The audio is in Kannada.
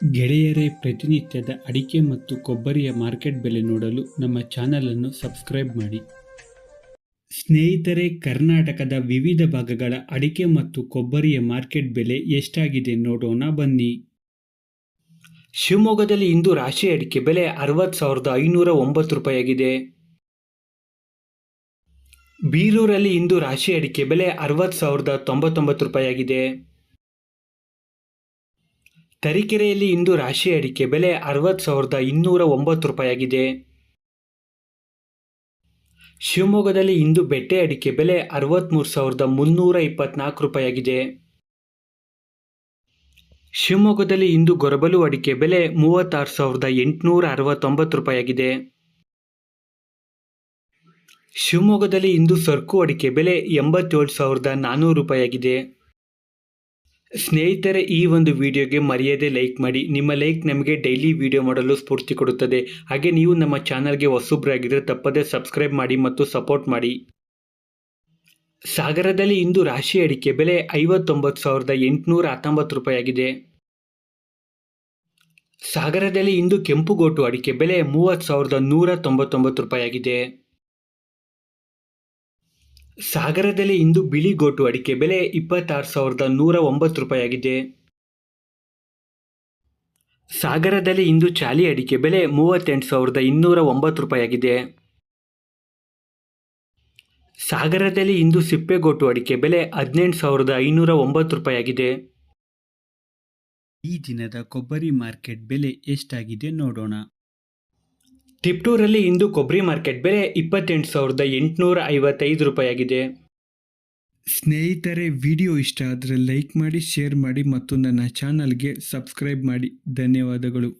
ಗೆಳೆಯರೇ, ಪ್ರತಿನಿತ್ಯದ ಅಡಿಕೆ ಮತ್ತು ಕೊಬ್ಬರಿಯ ಮಾರ್ಕೆಟ್ ಬೆಲೆ ನೋಡಲು ನಮ್ಮ ಚಾನಲನ್ನು ಸಬ್ಸ್ಕ್ರೈಬ್ ಮಾಡಿ. ಸ್ನೇಹಿತರೆ, ಕರ್ನಾಟಕದ ವಿವಿಧ ಭಾಗಗಳ ಅಡಿಕೆ ಮತ್ತು ಕೊಬ್ಬರಿಯ ಮಾರ್ಕೆಟ್ ಬೆಲೆ ಎಷ್ಟಾಗಿದೆ ನೋಡೋಣ ಬನ್ನಿ. ಶಿವಮೊಗ್ಗದಲ್ಲಿ ಇಂದು ರಾಶಿ ಅಡಿಕೆ ಬೆಲೆ ಅರವತ್ತು ಸಾವಿರದ ಐನೂರ ಒಂಬತ್ತು ರೂಪಾಯಿಯಾಗಿದೆ. ಬೀರೂರಲ್ಲಿ ಇಂದು ರಾಶಿ ಅಡಿಕೆ ಬೆಲೆ ಅರವತ್ತು ಸಾವಿರದ ತೊಂಬತ್ತೊಂಬತ್ತು ರೂಪಾಯಿಯಾಗಿದೆ. ತರೀಕೆರೆಯಲ್ಲಿ ಇಂದು ರಾಶಿ ಅಡಿಕೆ ಬೆಲೆ ಅರವತ್ತು ಸಾವಿರದ ಇನ್ನೂರ ಒಂಬತ್ತು ರೂಪಾಯಿಯಾಗಿದೆ. ಶಿವಮೊಗ್ಗದಲ್ಲಿ ಇಂದು ಬೆಟ್ಟೆ ಅಡಿಕೆ ಬೆಲೆ ಅರವತ್ತ್ಮೂರು ಸಾವಿರದ ಮುನ್ನೂರ ಇಪ್ಪತ್ನಾಲ್ಕು ರೂಪಾಯಿಯಾಗಿದೆ. ಶಿವಮೊಗ್ಗದಲ್ಲಿ ಇಂದು ಗೊರಬಲು ಅಡಿಕೆ ಬೆಲೆ ಮೂವತ್ತಾರು ಸಾವಿರದ ಎಂಟುನೂರ ಅರವತ್ತೊಂಬತ್ತು ರೂಪಾಯಿಯಾಗಿದೆ. ಶಿವಮೊಗ್ಗದಲ್ಲಿ ಇಂದು ಸರ್ಕು ಅಡಿಕೆ ಬೆಲೆ ಎಂಬತ್ತೇಳು ಸಾವಿರದ ನಾನ್ನೂರು ರೂಪಾಯಿಯಾಗಿದೆ. ಸ್ನೇಹಿತರೆ, ಈ ಒಂದು ವಿಡಿಯೋಗೆ ಮರೆಯದೆ ಲೈಕ್ ಮಾಡಿ. ನಿಮ್ಮ ಲೈಕ್ ನಮಗೆ ಡೈಲಿ ವಿಡಿಯೋ ಮಾಡಲು ಸ್ಫೂರ್ತಿ ಕೊಡುತ್ತದೆ. ಹಾಗೆ ನೀವು ನಮ್ಮ ಚಾನಲ್ಗೆ ಹೊಸಬ್ರಾಗಿದ್ದರೆ ತಪ್ಪದೇ ಸಬ್ಸ್ಕ್ರೈಬ್ ಮಾಡಿ ಮತ್ತು ಸಪೋರ್ಟ್ ಮಾಡಿ. ಸಾಗರದಲ್ಲಿ ಇಂದು ರಾಶಿ ಅಡಿಕೆ ಬೆಲೆ ಐವತ್ತೊಂಬತ್ತು ಸಾವಿರದ ಎಂಟುನೂರ ಹತ್ತೊಂಬತ್ತು ರೂಪಾಯಿಯಾಗಿದೆ ಸಾಗರದಲ್ಲಿ ಇಂದು ಕೆಂಪುಗೋಟು ಅಡಿಕೆ ಬೆಲೆ ಮೂವತ್ತು ಸಾವಿರದ ನೂರ ತೊಂಬತ್ತೊಂಬತ್ತು ರೂಪಾಯಿಯಾಗಿದೆ ಸಾಗರದಲ್ಲಿ ಇಂದು ಬಿಳಿ ಗೋಟು ಅಡಿಕೆ ಬೆಲೆ ಇಪ್ಪತ್ತಾರು ಸಾವಿರದ ನೂರ ಒಂಬತ್ತು ರೂಪಾಯಿಯಾಗಿದೆ. ಸಾಗರದಲ್ಲಿ ಇಂದು ಚಾಲಿ ಅಡಿಕೆ ಬೆಲೆ ಮೂವತ್ತೆಂಟು ಸಾವಿರದ ಇನ್ನೂರ ಒಂಬತ್ತು ರೂಪಾಯಿಯಾಗಿದೆ. ಸಾಗರದಲ್ಲಿ ಇಂದು ಸಿಪ್ಪೆಗೋಟು ಅಡಿಕೆ ಬೆಲೆ ಹದಿನೆಂಟು ಸಾವಿರದ ಐನೂರ ಒಂಬತ್ತು ರೂಪಾಯಿಯಾಗಿದೆ. ಈ ದಿನದ ಕೊಬ್ಬರಿ ಮಾರ್ಕೆಟ್ ಬೆಲೆ ಎಷ್ಟಾಗಿದೆ ನೋಡೋಣ. ತಿಪ್ಟೂರಲ್ಲಿ ಇಂದು ಕೊಬ್ಬರಿ ಮಾರ್ಕೆಟ್ ಬೆಲೆ ಇಪ್ಪತ್ತೆಂಟು ಸಾವಿರದ ಎಂಟುನೂರ ಐವತ್ತೈದು ರೂಪಾಯಿಯಾಗಿದೆ. ಸ್ನೇಹಿತರೆ, ವಿಡಿಯೋ ಇಷ್ಟ ಆದರೆ ಲೈಕ್ ಮಾಡಿ, ಶೇರ್ ಮಾಡಿ ಮತ್ತು ನನ್ನ ಚಾನಲ್ಗೆ ಸಬ್ಸ್ಕ್ರೈಬ್ ಮಾಡಿ. ಧನ್ಯವಾದಗಳು.